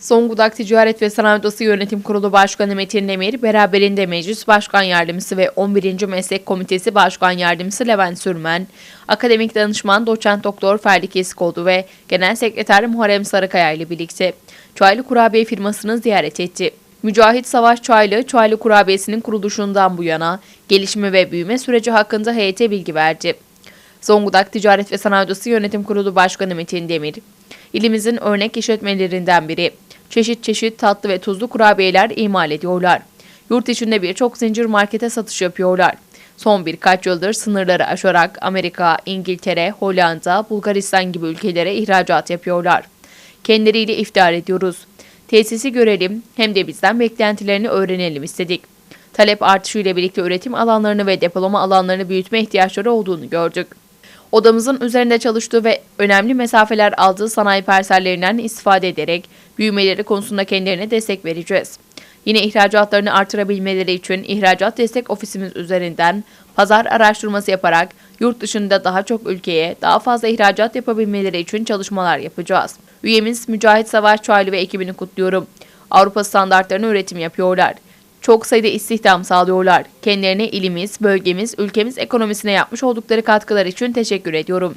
Zonguldak Ticaret ve Sanayi Odası Yönetim Kurulu Başkanı Metin Demir, beraberinde Meclis Başkan Yardımcısı ve 11. Meslek Komitesi Başkan Yardımcısı Levent Sürmen, Akademik Danışman Doçent Doktor Ferdi Kesikoğlu ve Genel Sekreter Muharrem Sarıkaya ile birlikte Çaylı Kurabiye firmasını ziyaret etti. Mücahit Savaş Çaylı, Çaylı Kurabiyesi'nin kuruluşundan bu yana gelişme ve büyüme süreci hakkında heyete bilgi verdi. Zonguldak Ticaret ve Sanayi Odası Yönetim Kurulu Başkanı Metin Demir, ilimizin örnek işletmelerinden biri. Çeşit çeşit tatlı ve tuzlu kurabiyeler imal ediyorlar. Yurt içinde birçok zincir markete satış yapıyorlar. Son birkaç yıldır sınırları aşarak Amerika, İngiltere, Hollanda, Bulgaristan gibi ülkelere ihracat yapıyorlar. Kendileriyle iftihar ediyoruz. Tesisi görelim hem de bizden beklentilerini öğrenelim istedik. Talep artışıyla birlikte üretim alanlarını ve depolama alanlarını büyütme ihtiyaçları olduğunu gördük. Odamızın üzerinde çalıştığı ve önemli mesafeler aldığı sanayi parsellerinden istifade ederek büyümeleri konusunda kendilerine destek vereceğiz. Yine ihracatlarını artırabilmeleri için ihracat destek ofisimiz üzerinden pazar araştırması yaparak yurt dışında daha çok ülkeye daha fazla ihracat yapabilmeleri için çalışmalar yapacağız. Üyemiz Mücahit Savaş Çaylı ve ekibini kutluyorum. Avrupa standartlarına üretim yapıyorlar. Çok sayıda istihdam sağlıyorlar. Kendilerine ilimiz, bölgemiz, ülkemiz ekonomisine yapmış oldukları katkılar için teşekkür ediyorum.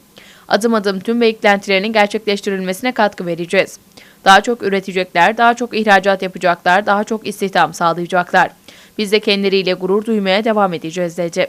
Adım adım tüm beklentilerinin gerçekleştirilmesine katkı vereceğiz. Daha çok üretecekler, daha çok ihracat yapacaklar, daha çok istihdam sağlayacaklar. Biz de kendileriyle gurur duymaya devam edeceğiz dedi.